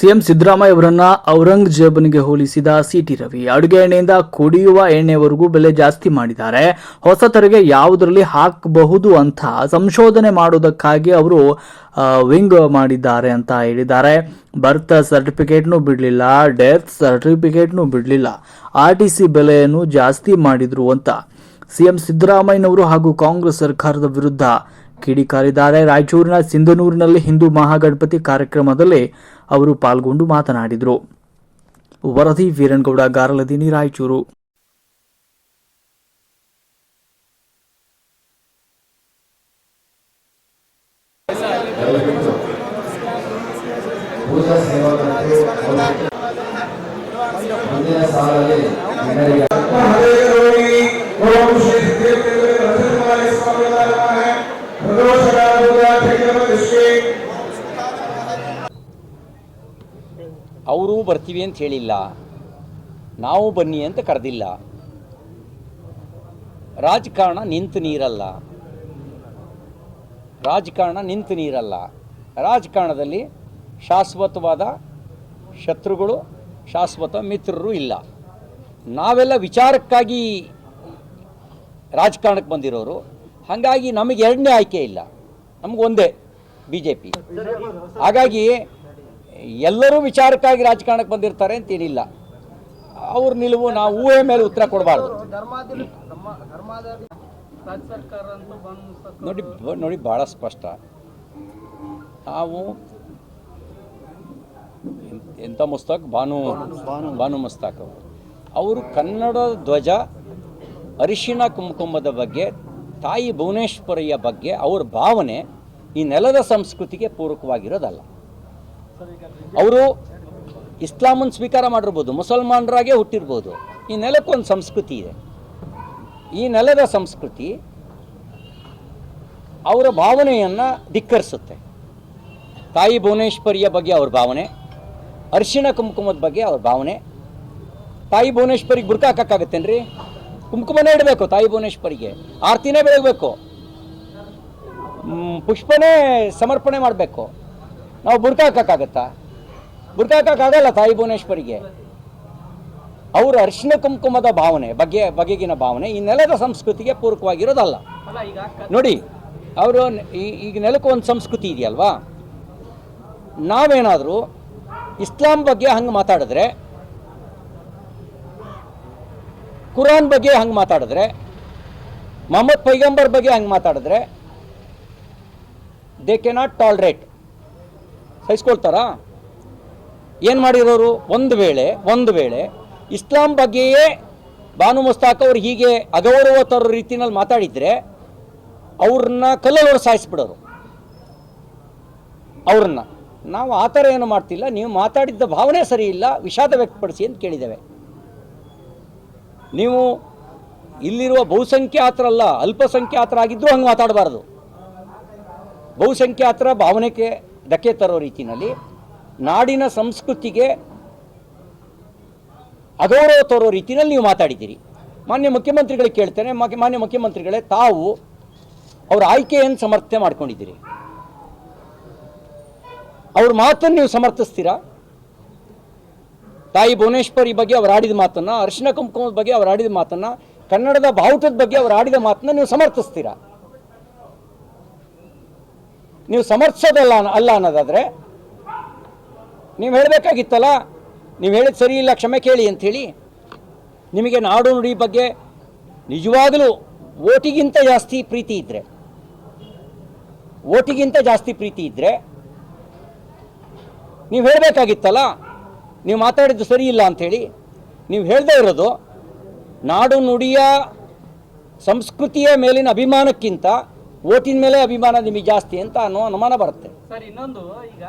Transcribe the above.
CM Siddaramaiah ಅವರನ್ನ ಔರಂಗಜೇಬನಿಗೆ ಹೋಲಿಸಿದ city Ravi, ಅಡುಗೆ ಎಣ್ಣೆಯಿಂದ ಕುಡಿಯುವ ಎಣ್ಣೆವರೆಗೂ ಬೆಲೆ ಜಾಸ್ತಿ ಮಾಡಿದ್ದಾರೆ. ಹೊಸ ತೆರಿಗೆ ಯಾವುದರಲ್ಲಿ ಹಾಕಬಹುದು ಅಂತ ಸಂಶೋಧನೆ ಮಾಡುವುದಕ್ಕಾಗಿ ಅವರು ವಿಂಗ್ ಮಾಡಿದ್ದಾರೆ ಅಂತ ಹೇಳಿದ್ದಾರೆ. ಬರ್ತ್ ಸರ್ಟಿಫಿಕೇಟ್ನು ಬಿಡಲಿಲ್ಲ, ಡೆತ್ ಸರ್ಟಿಫಿಕೇಟ್ನು ಬಿಡಲಿಲ್ಲ. ಆರ್ ಟಿ ಸಿ ಬೆಲೆಯನ್ನು ಜಾಸ್ತಿ ಮಾಡಿದ್ರು ಅಂತ ಸಿಎಂ ಸಿದ್ದರಾಮಯ್ಯನವರು ಹಾಗೂ ಕಾಂಗ್ರೆಸ್ ಸರ್ಕಾರದ ವಿರುದ್ಧ ಕಿಡಿಕಾರಿದ್ದಾರೆ ರಾಯಚೂರಿನ ಸಿಂಧನೂರಿನಲ್ಲಿ ಹಿಂದೂ ಮಹಾಗಣಪತಿ ಕಾರ್ಯಕ್ರಮದಲ್ಲಿ ಅವರು ಪಾಲ್ಗೊಂಡು ಮಾತನಾಡಿದರು. ವರದಿ ವೀರನಗೌಡ ಗಾರಲದಿನಿ ರಾಯಚೂರು. ಅವರು ಬರ್ತೀವಿ ಅಂತ ಹೇಳಿಲ್ಲ. ನಾವು ಬನ್ನಿ ಅಂತ ಕರೆದಿಲ್ಲ. ರಾಜಕಾರಣ ನಿಂತು ನೀರಲ್ಲ. ರಾಜಕಾರಣ ನಿಂತು ನೀರಲ್ಲ. ರಾಜಕಾರಣದಲ್ಲಿ ಶಾಶ್ವತವಾದ ಶತ್ರುಗಳು, ಶಾಶ್ವತ ಮಿತ್ರರು ಇಲ್ಲ. ನಾವೆಲ್ಲ ವಿಚಾರಕ್ಕಾಗಿ ರಾಜಕಾರಣಕ್ಕೆ ಬಂದಿರೋರು. ಹಾಗಾಗಿ ನಮಗೆ ಎರಡನೇ ಆಯ್ಕೆ ಇಲ್ಲ. ನಮಗೊಂದೇ ಬಿ ಜೆ ಪಿ ಹಾಗಾಗಿ ಎಲ್ಲರೂ ವಿಚಾರಕ್ಕಾಗಿ ರಾಜಕಾರಣಕ್ಕೆ ಬಂದಿರ್ತಾರೆ ಅಂತ ಏನಿಲ್ಲ. ಅವ್ರ ನಿಲುವು ನಾವು ಊಹೆ ಮೇಲೆ ಉತ್ತರ ಕೊಡಬಾರ್ದು. ನೋಡಿ ನೋಡಿ ಭಾಳ ಸ್ಪಷ್ಟ. ನಾವು ಎಂಥ ಮುಸ್ತಾಕ್? ಭಾನು ಭಾನು ಮುಸ್ತಾಕ್ ಅವರು. ಅವರು ಕನ್ನಡ ಧ್ವಜ ಅರಿಶಿಣ ಕುಂಕುಮದ ಬಗ್ಗೆ, ತಾಯಿ ಭುವನೇಶ್ವರಿಯ ಬಗ್ಗೆ ಅವ್ರ ಭಾವನೆ ಈ ನೆಲದ ಸಂಸ್ಕೃತಿಗೆ ಪೂರಕವಾಗಿರೋದಲ್ಲ. ಅವರು ಇಸ್ಲಾಮನ್ನು ಸ್ವೀಕಾರ ಮಾಡಿರ್ಬೋದು, ಮುಸಲ್ಮಾನರಾಗೇ ಹುಟ್ಟಿರ್ಬೋದು. ಈ ನೆಲಕ್ಕೊಂದು ಸಂಸ್ಕೃತಿ ಇದೆ. ಈ ನೆಲದ ಸಂಸ್ಕೃತಿ ಅವರ ಭಾವನೆಯನ್ನು ಧಿಕ್ಕರಿಸುತ್ತೆ. ತಾಯಿ ಭುವನೇಶ್ವರಿಯ ಬಗ್ಗೆ ಅವ್ರ ಭಾವನೆ, ಅರಿಶಿಣ ಕುಂಕುಮದ ಬಗ್ಗೆ ಅವ್ರ ಭಾವನೆ. ತಾಯಿ ಭುವನೇಶ್ವರಿಗೆ ಬುರ್ಕ ಹಾಕಕ್ಕಾಗತ್ತೇನ್ರಿ ಕುಂಕುಮನೇ ಇಡಬೇಕು ತಾಯಿ ಭುವನೇಶ್ವರಿಗೆ. ಆರತಿನೇ ಬೆಳಗಬೇಕು. ಪುಷ್ಪನೇ ಸಮರ್ಪಣೆ ಮಾಡಬೇಕು. ನಾವು ಬುರ್ಕ ಹಾಕಕ್ಕಾಗತ್ತಾ ಬುರ್ಕ ಹಾಕಕ್ಕಾಗಲ್ಲ ತಾಯಿ ಭುವನೇಶ್ವರಿಗೆ. ಅವರ ಅರ್ಶಿನ ಕುಂಕುಮದ ಭಾವನೆ ಬಗ್ಗೆ ಬಗೆಗಿನ ಭಾವನೆ ಈ ನೆಲದ ಸಂಸ್ಕೃತಿಗೆ ಪೂರಕವಾಗಿರೋದಲ್ಲ. ನೋಡಿ, ಅವರು ಈಗ ನೆಲಕ್ಕೆ ಒಂದು ಸಂಸ್ಕೃತಿ ಇದೆಯಲ್ವಾ? ನಾವೇನಾದರೂ ಇಸ್ಲಾಂ ಬಗ್ಗೆ ಹಂಗೆ ಮಾತಾಡಿದ್ರೆ, ಕುರಾನ್ ಬಗ್ಗೆ ಹಂಗೆ ಮಾತಾಡಿದ್ರೆ, ಮೊಹಮ್ಮದ್ ಪೈಗಂಬರ್ ಬಗ್ಗೆ ಹಂಗೆ ಮಾತಾಡಿದ್ರೆ ದೇ ಕೆ ನಾಟ್ ಟಾಲ್ರೇಟ್ ಸಹಿಸ್ಕೊಳ್ತಾರಾ ಏನು ಮಾಡಿರೋರು? ಒಂದು ವೇಳೆ ಒಂದು ವೇಳೆ ಇಸ್ಲಾಂ ಬಗ್ಗೆಯೇ ಬಾನು ಮುಸ್ತಾಕ್ ಅವರು ಹೀಗೆ ಅಗೌರವ ತರೋ ರೀತಿನಲ್ಲಿ ಮಾತಾಡಿದರೆ ಅವ್ರನ್ನ ಕಲ್ಲಲ್ಲವರು ಸಾಯಿಸ್ಬಿಡೋರು. ಅವ್ರನ್ನ. ನಾವು ಆ ಥರ ಏನು ಮಾಡ್ತಿಲ್ಲ. ನೀವು ಮಾತಾಡಿದ್ದ ಭಾವನೆ ಸರಿ ಇಲ್ಲ. ವಿಷಾದ ವ್ಯಕ್ತಪಡಿಸಿ ಅಂತ ಕೇಳಿದ್ದೇವೆ. ನೀವು ಇಲ್ಲಿರುವ ಬಹುಸಂಖ್ಯಾತರಲ್ಲ ಅಲ್ಪಸಂಖ್ಯಾತರಾಗಿದ್ದರೂ ಹಂಗೆ ಮಾತಾಡಬಾರ್ದು. ಬಹುಸಂಖ್ಯಾತರ ಭಾವನೆಗೆ ಧಕ್ಕೆ ತರೋ ರೀತಿಯಲ್ಲಿ ನಾಡಿನ ಸಂಸ್ಕೃತಿಗೆ ಅಗೌರವ ತೋರೋ ರೀತಿಯಲ್ಲಿ ನೀವು ಮಾತಾಡಿದ್ದೀರಿ. ಮಾನ್ಯ ಮುಖ್ಯಮಂತ್ರಿಗಳಿಗೆ ಕೇಳ್ತೇನೆ, ಮಾನ್ಯ ಮುಖ್ಯಮಂತ್ರಿಗಳೇ, ತಾವು ಅವ್ರ ಆಯ್ಕೆಯನ್ನು ಸಮರ್ಥನೆ ಮಾಡ್ಕೊಂಡಿದ್ದೀರಿ. ಅವ್ರ ಮಾತನ್ನು ನೀವು ಸಮರ್ಥಿಸ್ತೀರಾ? ತಾಯಿ ಭುವನೇಶ್ವರಿ ಬಗ್ಗೆ ಅವರು ಆಡಿದ ಮಾತನ್ನ, ಅರ್ಶಿನ ಕುಂಕುಮದ ಬಗ್ಗೆ ಅವ್ರು ಆಡಿದ ಮಾತನ್ನ, ಕನ್ನಡದ ಬಾವುಟದ ಬಗ್ಗೆ ಅವ್ರು ಆಡಿದ ಮಾತನ್ನ ನೀವು ಸಮರ್ಥಿಸ್ತೀರಾ? ನೀವು ಸಮರ್ಥಿಸೋದಲ್ಲ ಅಲ್ಲ ಅನ್ನೋದಾದರೆ ನೀವು ಹೇಳಬೇಕಾಗಿತ್ತಲ್ಲ, ನೀವು ಹೇಳಿದ ಸರಿ ಇಲ್ಲ, ಕ್ಷಮೆ ಕೇಳಿ ಅಂಥೇಳಿ ನಿಮಗೆ ನಾಡು ನುಡಿ ಬಗ್ಗೆ ನಿಜವಾಗಲೂ ಓಟಿಗಿಂತ ಜಾಸ್ತಿ ಪ್ರೀತಿ ಇದ್ದರೆ ಓಟಿಗಿಂತ ಜಾಸ್ತಿ ಪ್ರೀತಿ ಇದ್ದರೆ ನೀವು ಹೇಳಬೇಕಾಗಿತ್ತಲ್ಲ, ನೀವು ಮಾತಾಡಿದ್ದು ಸರಿ ಇಲ್ಲ ಅಂಥೇಳಿ ನೀವು ಹೇಳದೇ ಇರೋದು ನಾಡು ನುಡಿಯ ಸಂಸ್ಕೃತಿಯ ಮೇಲಿನ ಅಭಿಮಾನಕ್ಕಿಂತ ಓಟಿನ ಮೇಲೆ ಅಭಿಮಾನ ನಿಮಗೆ ಜಾಸ್ತಿ ಅಂತ ಅನ್ನೋ ಅನುಮಾನ ಬರುತ್ತೆ. ಸರ್ ಇನ್ನೊಂದು ಈಗ